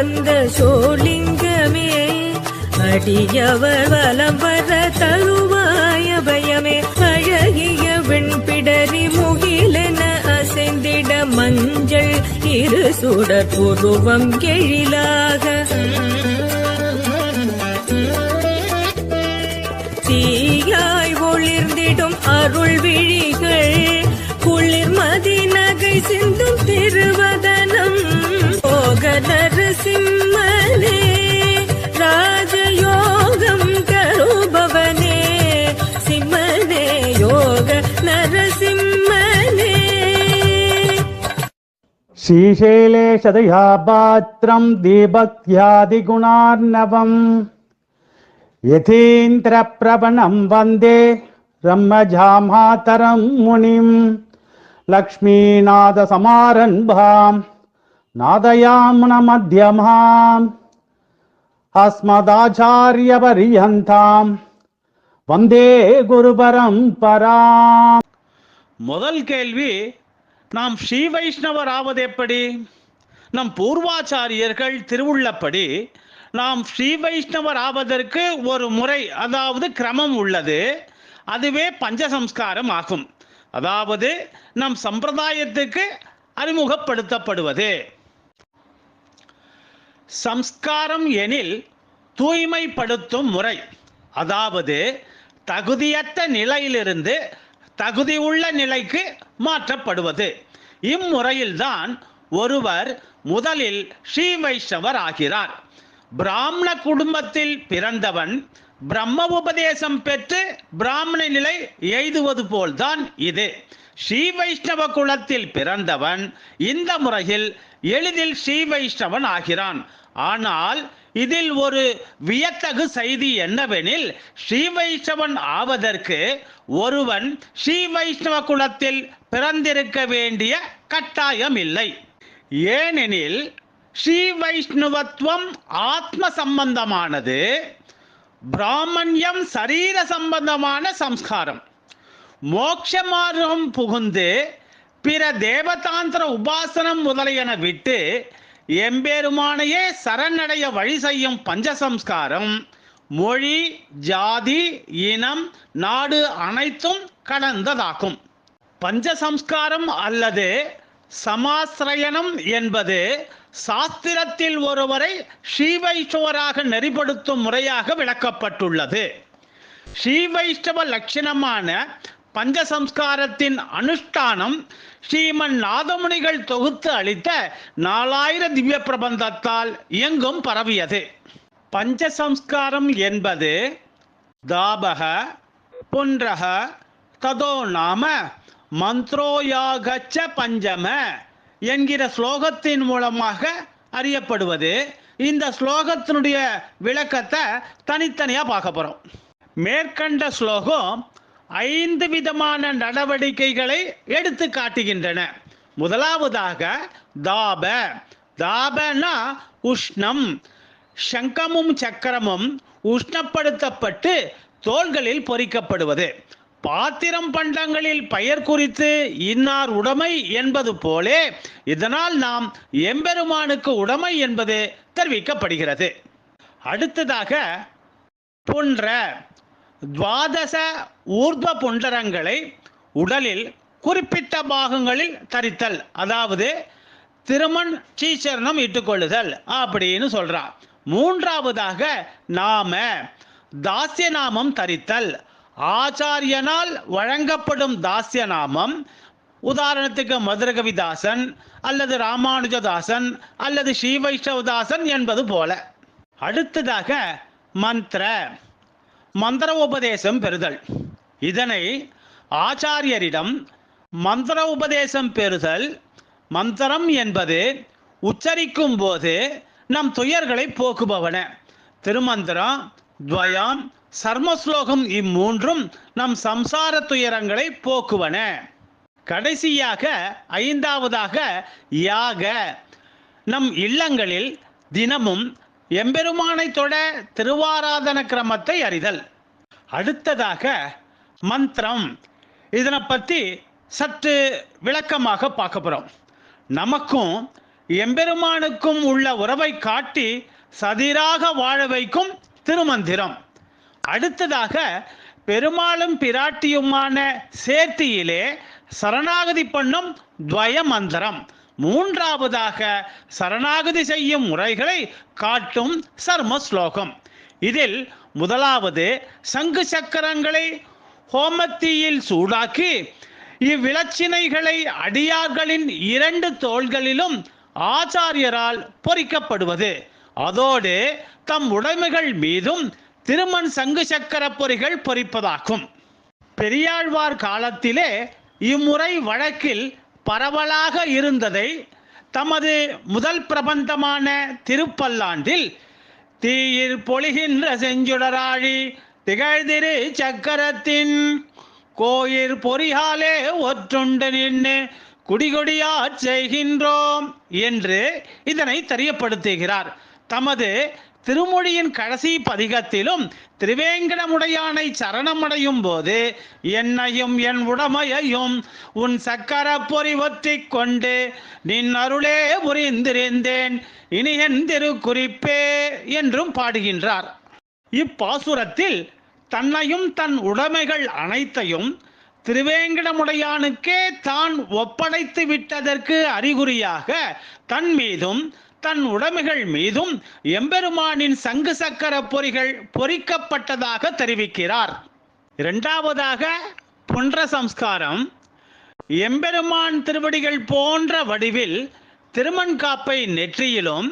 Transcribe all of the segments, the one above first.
வந்த சோலிங்கமே அடியவர் வலம் வர தருவாய பயமே அழகிய வெண்பிடரி முகிலென அசைந்திட மஞ்சள் இரு சுடர் புருவம் எழிலாக. தீயாய் ஒளிர்ந்திடும் அருள் விழிகள் குளிர்மதி நகை சிந்து நரசிம்மனே ராஜயோகம் கருபவனே சிம்மனே யோக நரசிம்மனே श्रीशैलेशदयापात्रं दीभक्त्यादिगुणार्णवम् यथीन्द्रप्रवणं वन्दे ब्रह्मजामातरं मुनिं నాదయామ్న మధ్యమాం అస్మదాచార్యపర్యంతాం வந்தே குருபரம் பரா முதல் கேள்வி நாம் ஸ்ரீ வைஷ்ணவர் ஆவது எப்படி? நம் பூர்வாச்சாரியர்கள் திருவுள்ளப்படி நாம் ஸ்ரீ வைஷ்ணவர் ஆவதற்கு ஒரு முறை அதாவது கிரமம் உள்ளது அதுவே பஞ்சசம்ஸ்காரம் ஆகும். அதாவது நம் சம்பிரதாயத்துக்கு அறிமுகப்படுத்தப்படுவது. சம்ஸ்காரம் எனில் தூய்மைப்படுத்தும் முறை. அதாவது தகுதியற்ற நிலையிலிருந்து தகுதி உள்ள நிலைக்கு மாற்றப்படுவது. இம்முறையில்தான் ஒருவர் முதலில் ஸ்ரீ வைஷ்ணவர் ஆகிறார். பிராமண குடும்பத்தில் பிறந்தவன் பிரம்ம உபதேசம் பெற்று பிராமண நிலை எய்துவது போல்தான் இது. ஸ்ரீ வைஷ்ணவ குலத்தில் பிறந்தவன் இந்த முறையில் எளிதில் ஸ்ரீ வைஷ்ணவன் ஆகிறான். ஆனால் இதில் ஒரு வியத்தகு செய்தி என்னவெனில் ஸ்ரீ வைஷ்ணவன் ஆவதற்கு ஒருவன் ஸ்ரீ வைஷ்ணவ குலத்தில் பிறந்திருக்க வேண்டிய கட்டாயம் இல்லை ஏனெனில் ஸ்ரீ வைஷ்ணவத்துவம் ஆத்ம சம்பந்தமானது பிராமண்யம் சரீர சம்பந்தமான சம்ஸ்காரம். மோட்ச மார்க்கம் புகுந்து பிற தேவதாந்திர உபாசனம் முதலியன விட்டு எம்பெருமானையே சரணடைய வழி செய்யும் பஞ்சசம்ஸ்காரம். மொழி ஜாதி இனம் நாடு அனைத்தும் கடந்ததாகும் பஞ்சசம்ஸ்காரம் அல்லது சமாசிரயணம் என்பது சாஸ்திரத்தில் ஒருவரை ஸ்ரீவைஷ்ணவராக நெறிப்படுத்தும் முறையாக விளக்கப்பட்டுள்ளது. ஸ்ரீவைஷ்ணவ லட்சணமான பஞ்சசம்ஸ்காரத்தின் அனுஷ்டானம் ஸ்ரீமன் நாதமுனிகள் தொகுத்து அளித்த நாலாயிர திவ்ய பிரபந்தத்தால் இயங்கும் பரவியது. பஞ்சசம்ஸ்காரம் என்பது தாபக புன்றக ததோ நாம மந்த்ரோயாகச்ச பஞ்சம என்கிற ஸ்லோகத்தின் மூலமாக அறியப்படுவது. இந்த ஸ்லோகத்தினுடைய விளக்கத்தை தனித்தனியாக பார்க்க போகிறோம் மேற்கண்ட ஸ்லோகம் ஐந்து விதமான நடவடிக்கைகளை எடுத்து காட்டுகின்றன. முதலாவதாக தாப. தாபனா உஷ்ணம். சங்கமும் சக்கரமும் உஷ்ணப்படுத்தப்பட்டு தோள்களில் பொறிக்கப்படுவது. பாத்திரம் பண்டங்களில் பெயர் குறித்து இன்னார் உடைமை என்பது போலே இதனால் நாம் எம்பெருமானுக்கு உடைமை என்பது தெரிவிக்கப்படுகிறது. அடுத்ததாக புன்ற. துவாதச ஊர்துவ புண்டரங்களை உடலில் குறிப்பிட்ட பாகங்களில் தரித்தல். அதாவது திருமண் சீச்சரணம் இட்டுக்கொள்ளுதல் அப்படின்னு சொல்கிறார் மூன்றாவதாக நாம தாசிய நாமம் தரித்தல். ஆச்சாரியனால் வழங்கப்படும் தாசிய நாமம் உதாரணத்துக்கு மதுரகவிதாசன் அல்லது ராமானுஜதாசன் அல்லது ஸ்ரீ வைஷ்ணவதாசன் என்பது போல. அடுத்ததாக மந்திர. மந்திர உபதேசம் பெறுதல். இதனை ஆச்சாரியரிடம் மந்திர உபதேசம் பெறுதல் மந்திரம் என்பது உச்சரிக்கும் போது நம் துயர்களை போக்குபவன. திருமந்திரம் துவயம் சர்மஸ்லோகம் இம்மூன்றும் நம் சம்சார துயரங்களை போக்குவன. கடைசியாக ஐந்தாவதாக யாக நம் இல்லங்களில் தினமும் எம்பெருமானை தொட திருவாராதன கிரமத்தை அறிதல். அடுத்ததாக மந்திரம். இதனை பற்றி சற்று விளக்கமாக பார்க்க போகிறோம் நமக்கும் எம்பெருமானுக்கும் உள்ள உறவை காட்டி சதிராக வாழ வைக்கும் திருமந்திரம். அடுத்ததாக பெருமாளும் பிராட்டியுமான சேர்த்தியிலே சரணாகதி பண்ணும் துவய மந்திரம். மூன்றாவதாக சரணாகதி செய்யும் முறைகளை காட்டும் சர்ம ஸ்லோகம் இதில் முதலாவது சங்கு சக்கரங்களை ஹோமத்தீயில் சூடாக்கி இவ்விளச்சினைகளை அடியார்களின் இரண்டு தோள்களிலும் ஆச்சாரியரால் பொறிக்கப்படுவது. அதோடு தம் உடைமைகள் மீதும் திருமண் சங்கு சக்கர பொறிகள் பொறிப்பதாகும். பெரியாழ்வார் காலத்திலே இம்முறை வழக்கில் பரவலாக இருந்ததை தமது முதல் பிரபந்தமான திருப்பல்லாண்டில் தீயிற் பொழிகின்ற செஞ்சுடராழி திகழ்திரு சக்கரத்தின் கோயிற் பொறியாலே ஒற்றுண்டு நின்று குடிகொடியா செய்கின்றோம் என்று இதனை தெரியப்படுத்துகிறார். தமது திருமொழியின் கடைசி பதிகத்திலும் திருவேங்கடமுடையானை சரணமடையும் போது என்னையும் என் உடமையையும் உன் சக்கர பொறி ஒற்றி கொண்டு நின் அருளே புரிந்திருந்தேன் இனி என் திருக்குறிப்பே என்றும் பாடுகின்றார். இப்பாசுரத்தில் தன்னையும் தன் உடைமைகள் அனைத்தையும் திருவேங்கடமுடையானுக்கே தான் ஒப்படைத்து விட்டதற்கு அறிகுறியாக தன் மீதும் தன் உடைமைகள் மீதும் எம்பெருமானின் சங்கு சக்கர பொறிகள் பொறிக்கப்பட்டதாக தெரிவிக்கிறார். இரண்டாவதாக புன்ற சம்ஸ்காரம். எம்பெருமான் திருவடிகள் போன்ற வடிவில் திருமண்காப்பை நெற்றியிலும்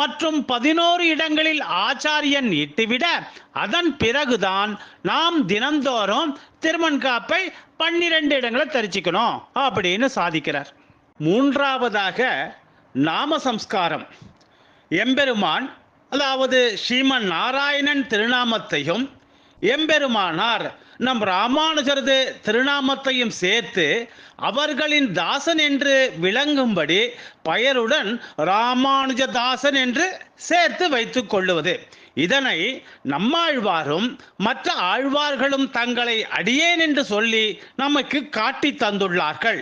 மற்றும் பதினோரு இடங்களில் ஆச்சாரியன் இட்டுவிட அதன் பிறகுதான் நாம் தினந்தோறும் திருமண்காப்பை பன்னிரண்டு இடங்களை தரிச்சிக்கணும் அப்படின்னு சாதிக்கிறார். மூன்றாவதாக நாம சம்ஸ்காரம். எம்பெருமான் அதாவது ஸ்ரீமன் நாராயணன் திருநாமத்தையும் எம்பெருமானார் நம் ராமானுஜரது திருநாமத்தையும் சேர்த்து அவர்களின் தாசன் என்று விளங்கும்படி பெயருடன் ராமானுஜதாசன் என்று சேர்த்து வைத்துக் கொள்ளுவது. இதனை நம்மாழ்வாரும் மற்ற ஆழ்வார்களும் தங்களை அடியேன் என்று சொல்லி நமக்கு காட்டி தந்துள்ளார்கள்.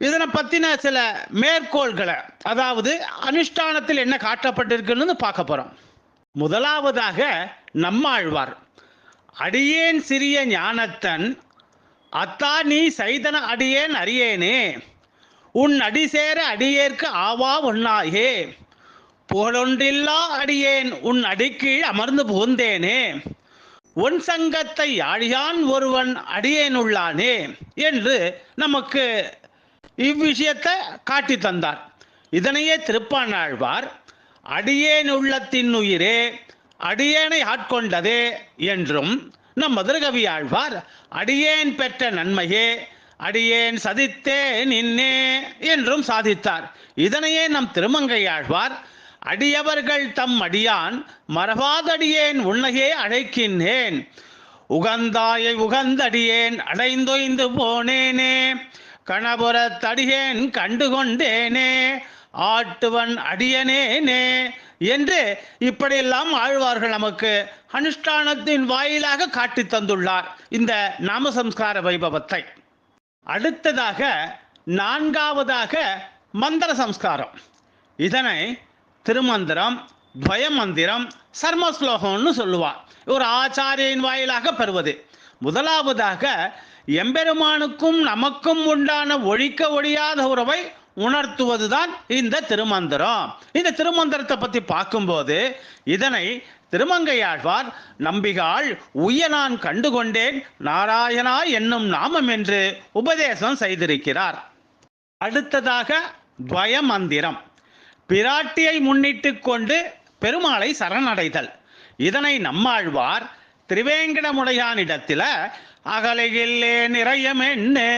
இதனை பற்றின சில மேற்கோள்களை அதாவது அனுஷ்டானத்தில் என்ன காட்டப்பட்டிருக்குன்னு பார்க்க போகிறோம் முதலாவதாக நம்மாழ்வார் அடியேன் சிறிய ஞானத்தன் அத்தா நீ சைதன அடியேன் அறியேனே. உன் அடிசேர அடியேற்கு ஆவா ஒன்னாயே புகழொன்றில்லா அடியேன் உன் அடிக்கீழ் அமர்ந்து புகுந்தேனே. உன் சங்கத்தை யாழியான் ஒருவன் அடியேனுள்ளானே என்று நமக்கு இவ்விஷயத்தை காட்டி தந்தார். இதனையே திருப்பானாழ்வார் அடியேன் உள்ளத்தின் உயிரே அடியேனை ஆட்கொண்டதே என்றும் நம் மதுரகவி ஆழ்வார் அடியேன் பெற்ற நன்மையே அடியேன் சதித்தேன் இன்னே என்றும் சாதித்தார். இதனையே நம் திருமங்கை ஆழ்வார் அடியவர்கள் தம் அடியான் மறவாதடியேன் உன்னையே அழைக்கின்றேன். உகந்தாயை உகந்தடியேன் அடைந்தொய்ந்து போனேனே கணபுரத்தடியேன் கண்டுகொண்டேனே ஆட்டுவன் அடியனேனே என்று இப்படியெல்லாம் ஆழ்வார்கள் நமக்கு அனுஷ்டானத்தின் வாயிலாக காட்டி தந்துள்ளார் இந்த நாமசம்ஸ்கார வைபவத்தை. அடுத்ததாக நான்காவதாக மந்திர சம்ஸ்காரம். இதனை திருமந்திரம் துவயமந்திரம் சர்மஸ்லோகம்னு சொல்லுவார். ஒரு ஆச்சாரியின் வாயிலாக பெறுவது. முதலாவதாக எம்பெருமானுக்கும் நமக்கும் உண்டான ஒழிக்க ஒழியாத உறவை உணர்த்துவதுதான் இந்த திருமந்திரம். இந்த திருமந்திரத்தை பற்றி பார்க்கும்போது இதனை திருமங்கையாழ்வார் நம்பிகாள் உய நான் கண்டுகொண்டேன் நாராயணா என்னும் நாமம் என்று உபதேசம் செய்திருக்கிறார். அடுத்ததாக துவய மந்திரம் பிராட்டியை முன்னிட்டு கொண்டு பெருமாளை சரணடைதல். இதனை நம்மாழ்வார் திருவேங்கடமுடையானிடத்தில அகலையில்லே நிறையமென்னு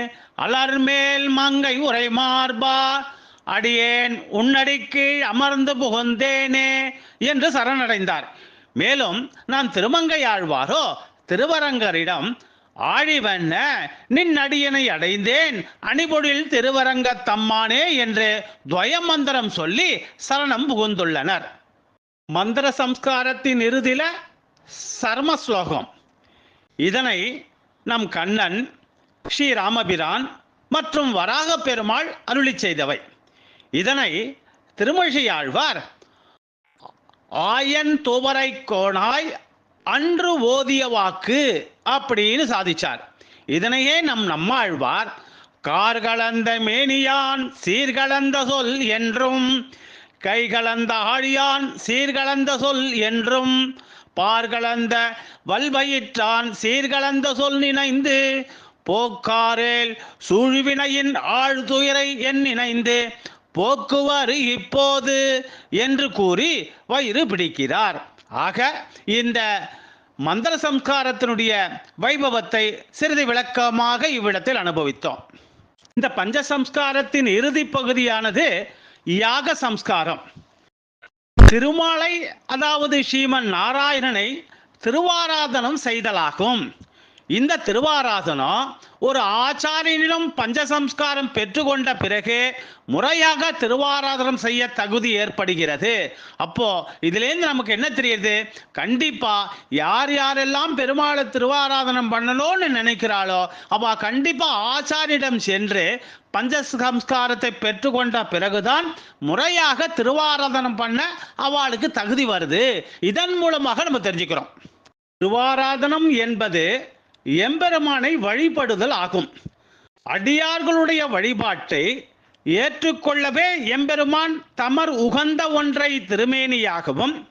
அலர்மேல் மங்கை உரை மார்பா அடியேன் உன்னடிக்கு அமர்ந்து புகுந்தேனே என்று சரணடைந்தார். மேலும் நான் திருமங்கையாழ்வாரோ திருவரங்கரிடம் ஆழிவண்ண நின் அடியனை அடைந்தேன் அணிபொழில் திருவரங்க தம்மானே என்று துவயமந்திரம் சொல்லி சரணம் புகுந்துள்ளனர். மந்திர சம்ஸ்காரத்தின் இறுதியில சர்ம ஸ்லோகம் இதனை நம் கண்ணன் ஸ்ரீராமபிரான் மற்றும் வராக பெருமாள் அருளி செய்தவை. இதனை திருமழியாழ்வார் ஆயன் துவரை கோணாய் அன்று ஓதிய வாக்கு அப்படின்னு சாதிச்சார். இதனையே நம் நம்மாழ்வார் கார்கலந்த மேனியான் சீர்கலந்த சொல் என்றும் கைகலந்த ஆழியான் சீர்கலந்த சொல் என்றும் பார்கலந்த வல்வயிற்றான் சீர்கலந்த சொல் நினைந்து போக்காரேல் சூழ்வினையின் ஆழ்துயரை என் நினைந்து போக்குவரு இப்போது என்று கூறி வயிறு பிடிக்கிறார். ஆக இந்த மந்திர சம்ஸ்காரத்தினுடைய வைபவத்தை சிறிது விளக்கமாக இவ்விடத்தில் அனுபவித்தோம். இந்த பஞ்ச சம்ஸ்காரத்தின் இறுதி பகுதியானது யாக சம்ஸ்காரம். திருமாலை அதாவது ஸ்ரீமன் நாராயணனை திருவாராதனம் செய்தலாகும். இந்த திருவாராதனம் ஒரு ஆச்சாரியனிடம் பஞ்சசம்ஸ்காரம் பெற்றுக்கொண்ட பிறகு முறையாக திருவாராதனம் செய்ய தகுதி ஏற்படுகிறது. அப்போ இதுலேருந்து நமக்கு என்ன தெரியுது? கண்டிப்பா யார் யாரெல்லாம் பெருமாளை திருவாராதனம் பண்ணணும்னு நினைக்கிறாளோ அவ கண்டிப்பா ஆச்சாரியிடம் சென்று பஞ்ச சம்ஸ்காரத்தை பெற்றுக்கொண்ட பிறகுதான் முறையாக திருவாராதனம் பண்ண அவளுக்கு தகுதி வருது. இதன் மூலமாக நம்ம தெரிஞ்சுக்கிறோம். திருவாராதனம் என்பது எம்பெருமானை வழிபடுதல் ஆகும். அடியார்களுடைய வழிபாட்டை ஏற்றுக்கொள்ளவே எம்பெருமான் தமர் உகந்த ஒன்றை திருமேனியாகவும்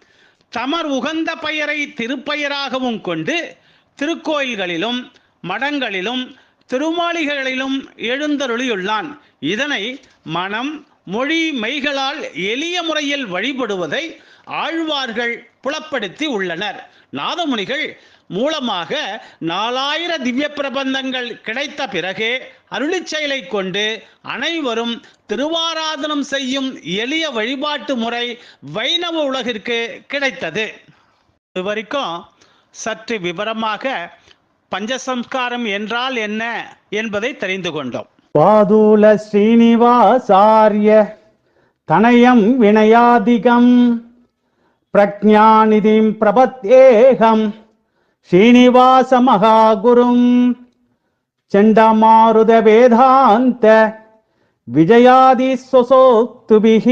தமர் உகந்த பெயரை திருப்பெயராகவும் கொண்டு திருக்கோயில்களிலும் மடங்களிலும் திருமாளிகளிலும் எழுந்தருளியுள்ளான். இதனை மனம் மொழி மெய்களால் எளிய முறையில் வழிபடுவதை ஆழ்வார்கள் புலப்படுத்தி உள்ளனர். நாதமுனிகள் மூலமாக நாலாயிர திவ்ய பிரபந்தங்கள் கிடைத்த பிறகே அருளிச் செயலை கொண்டு அனைவரும் திருவாராதனம் செய்யும் எளிய வழிபாட்டு முறை வைணவ உலகிற்கு கிடைத்தது. இதுவரைக்கும் சற்று விவரமாக பஞ்சசம்ஸ்காரம் என்றால் என்ன என்பதை தெரிந்து கொண்டோம். பாதூல ஸ்ரீனிவாசாரிய தனயம் வினயாதிகம். प्रज्ञानिधिं प्रपद्येऽहं श्रीनिवासमहागुरुं चण्डमारुदवेदान्त विजयादिस्वसोक्तुभिः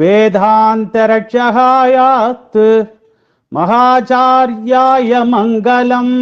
विजयादि स्वसोक्तुभिः महाचार्याय मङ्गलम्